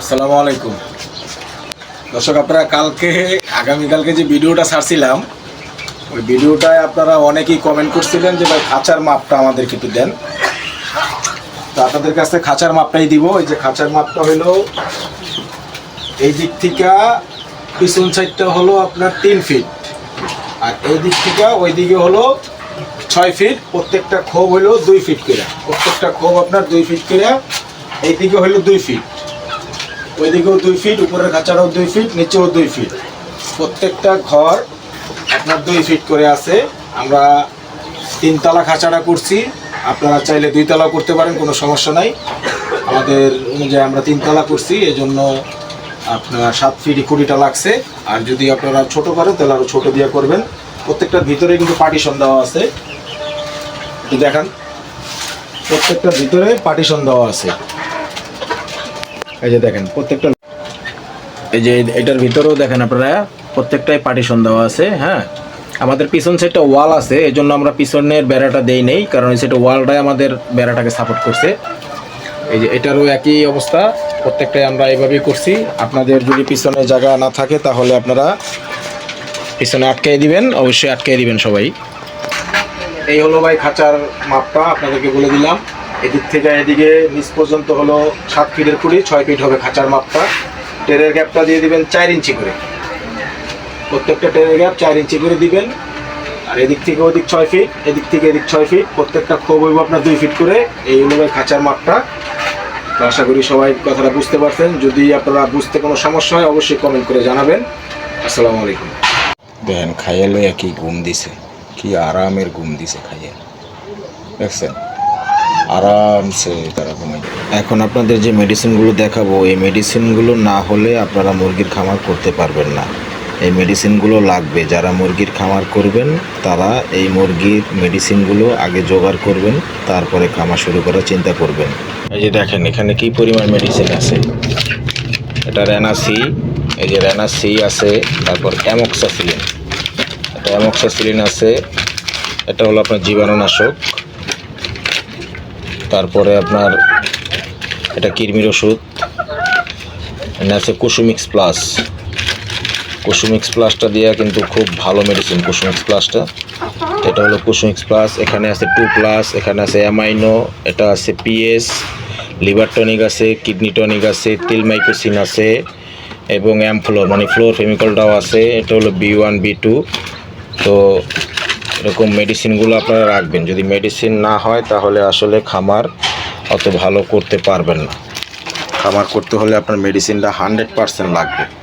আসসালামু আলাইকুম। দর্শক, আপনারা কালকে আগামীকালকে যে ভিডিওটা ছাড়ছিলাম, ওই ভিডিওটায় আপনারা অনেকেই কমেন্ট করছিলেন যে, ভাই, খাঁচার মাপটা আমাদেরকে একটু দেন। তো আপনাদের কাছে খাঁচার মাপটাই দিব। এই যে খাঁচার মাপটা হলো, এই দিক থেকে পিছন সাইডটা হলো আপনার তিন ফিট আর এই দিক থেকে ওই দিকে হলো ছয় ফিট প্রত্যেকটা খোপ হলো দুই ফিট করে। প্রত্যেকটা খোপ আপনার দুই ফিট করে। এই দিকে হলো দুই ফিট ওইদিকেও দুই ফিট উপরের খাঁচাটাও দুই ফিট নিচেও দুই ফিট প্রত্যেকটা ঘর আপনার দুই ফিট করে আছে। আমরা তিনতলা খাঁচাটা করছি। আপনারা চাইলে দুই দুইতলা করতে পারেন, কোনো সমস্যা নাই। আমাদের অনুযায়ী আমরা তিনতলা করছি এই জন্য আপনার সাত ফিট কুড়িটা লাগছে। আর যদি আপনারা ছোট করেন, তাহলে আরও ছোটো দিয়ে করবেন। প্রত্যেকটার ভিতরে কিন্তু পার্টিশন দেওয়া আছে। দেখান। প্রত্যেকটার ভিতরে পার্টিশন দেওয়া আছে। এই যে দেখেন, প্রত্যেকটা এই যে এটার ভিতরেও দেখেন আপনারা, প্রত্যেকটাই পার্টিশন দেওয়া আছে হ্যাঁ? আমাদের পিছন সাইডটা ওয়াল আছে এই জন্য আমরা পিছনের বেড়াটা দেই নেই, কারণ সাইডে ওয়ালটাই আমাদের বেড়াটাকে সাপোর্ট করছে। এই যে এটারও একই অবস্থা, প্রত্যেকটাই আমরা এইভাবেই করছি। আপনাদের যদি পিছনে জায়গা না থাকে, তাহলে আপনারা পিছনে আটকাই দিবেন, অবশ্যই আটকাই দিবেন সবাই। এই হলো ভাই খাঁচার মাপটা, আপনাদেরকে বলে দিলাম। এদিক থেকে এদিকে নিচ পর্যন্ত হলো সাত ফিটের কুড়ি ছয় ফিট হবে খাঁচার মাপটা। টেরের গ্যাপটা দিয়ে দিবেন চার ইঞ্চি করে। প্রত্যেকটা টেরের গ্যাপ চার ইঞ্চি করে দিবেন। আর এদিক থেকে ওদিক ছয় ফিট, এদিক থেকে এদিক ছয় ফিট, প্রত্যেকটা খোপ হইব আপনার দুই ফিট করে। এই হলো খাঁচার মাপটা। আশা করি সবাই কথাটা বুঝতে পারছেন। যদি আপনারা বুঝতে কোনো সমস্যা হয়, অবশ্যই কমেন্ট করে জানাবেন। আসসালামু আলাইকুম। দেখেন খাইয়ে লইয়া কি ঘুম দিছে। কি আরামের ঘুম দিছে খাইয়ে দেখছেন? আরামসে তারা ঘুমাই এখন আপনাদের যে মেডিসিনগুলো দেখাবো, এই মেডিসিনগুলো না হলে আপনারা মুরগির খামার করতে পারবেন না। এই মেডিসিনগুলো লাগবে। যারা মুরগির খামার করবেন, তারা এই মুরগির মেডিসিনগুলো আগে জোগাড় করবেন, তারপরে খামার শুরু করার চিন্তা করবেন। এই যে দেখেন, এখানে কি পরিমাণ মেডিসিন আছে? এটা রেনাসি এই যে রেনাসি আছে, তারপর অ্যামক্সাসিলিন এটা অ্যামক্সাসিলিন আছে, এটা হলো আপনার জীবাণুনাশক। তারপরে আপনার এটা কৃমির ওষুধ। এখানে আছে কুসুমিক্স প্লাস। কুসুমিক্স প্লাসটা দেওয়া কিন্তু খুব ভালো মেডিসিন কুসুমিক্স প্লাসটা। এটা হলো কুসুমিক্স প্লাস। এখানে আছে টু প্লাস, এখানে আছে অ্যামাইনো, এটা আছে পিএস, লিভার টনিক আছে, কিডনি টনিক আছে, তিলমাইকোসিন আছে, এবং অ্যামফ্লোর মানে ফ্লোর ফেমিকলটাও আছে। এটা হলো বি ওয়ান, বি টু। তো এরকম মেডিসিনগুলো আপনারা রাখবেন। যদি মেডিসিন না হয়, তাহলে আসলে খামার অত ভালো করতে পারবেন না। খামার করতে হলে আপনার মেডিসিনটা হান্ড্রেড পারসেন্ট লাগবে।